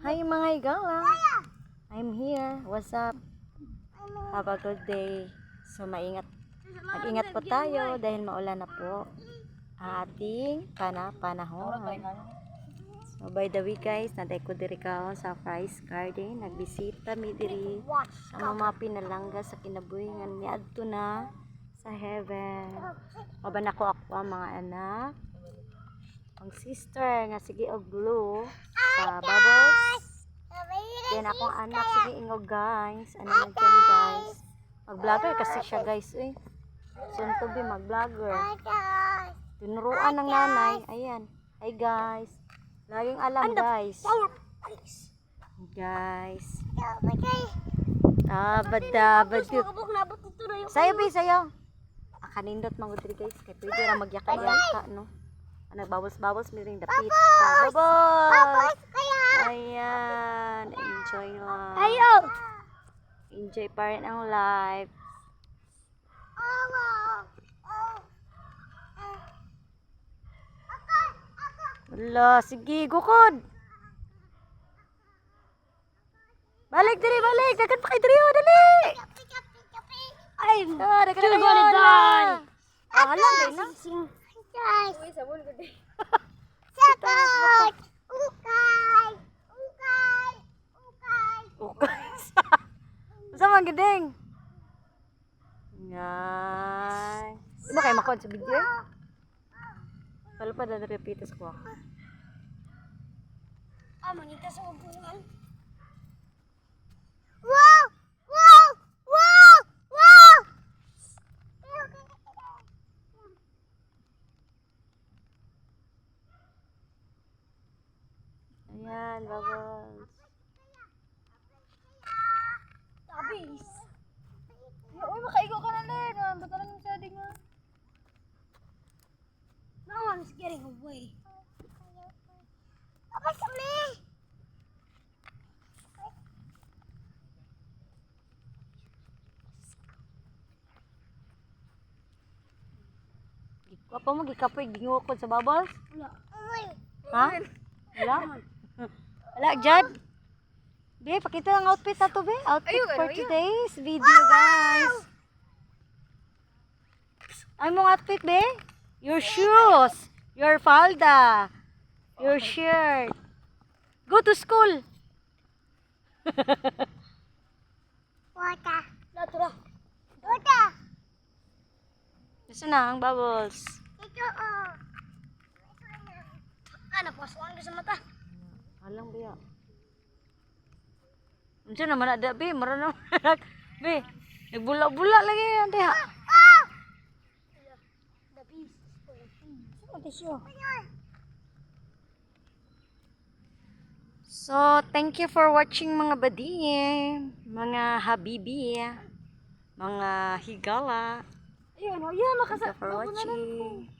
Hi mga igala. I'm here. What's up? Have a good day. So maingat. Mag-ingat po tayo dahil maulan na po ang ating pana panahon. So by the way guys, naday ko diri kaon sa Fries Garden. Nagbisita mi diri sa mga pinalangga sa kinabuhingan ni adto na sa heaven. Maban ako ako ang mga anak. Ang sister nga sige og blue sa bubbles. Yan akong anak sige ingog guys. Ano na dyan guys? Mag-vlogger kasi siya guys eh. Soon to be mag-vlogger. Tinuruan ng nanay. Ayan. Hi guys. Laging alam guys. Guys. Ah, bada, bada. Sayo bi, sayo. Ah, kanindot mga guys. Kaya pwede ra magyaka-yaka, no? Ano, bubbles-bubbles, may ring dapit. Ah, bubbles! Ayan. Enjoy lang. Ayo! Enjoy pa rin ang life. Wala, sige, gukod. Balik diri, balik. Dagan pa kay diri, dali. Ay! Dagan na die. ala. Ah, hala, dai na. Guys! Uy, sabon ko din. Sakot! Ukay! Ukay! Ukay! Okay. Sa man giding. Ngay. Di ba kayo makon sa video? Kalo pa dada repitas ko. Ah, manita sa upuan. Wow! Wow! Wow! Wow! Ayan, bubbles. Tabis! Uy, makaigo ka na rin. Ah, Ba't lang yung setting nga? No one's getting away. Apa kami? Apa mo gikapoy gingukod sa bubbles? Wala. Ha? Wala? Wala, Jad? Be, pakita ang outfit na to, be. Outfit for today's video, guys. Ano mong outfit, be? Your shoes. Your falda. Your shirt. Go to school. Wata. Lato na. Wata. Gusto na ang bubbles. Ito oh. Ah, napasukan ka sa mata. Alang, be. ah. Unsa naman ada, be? Marano. be, nagbula-bula lagi yan, diha. Ah! Dabis. Sino siya? So, thank you for watching mga badi, mga habibi, mga higala. Ayun, oh, yan, Thank you for watching.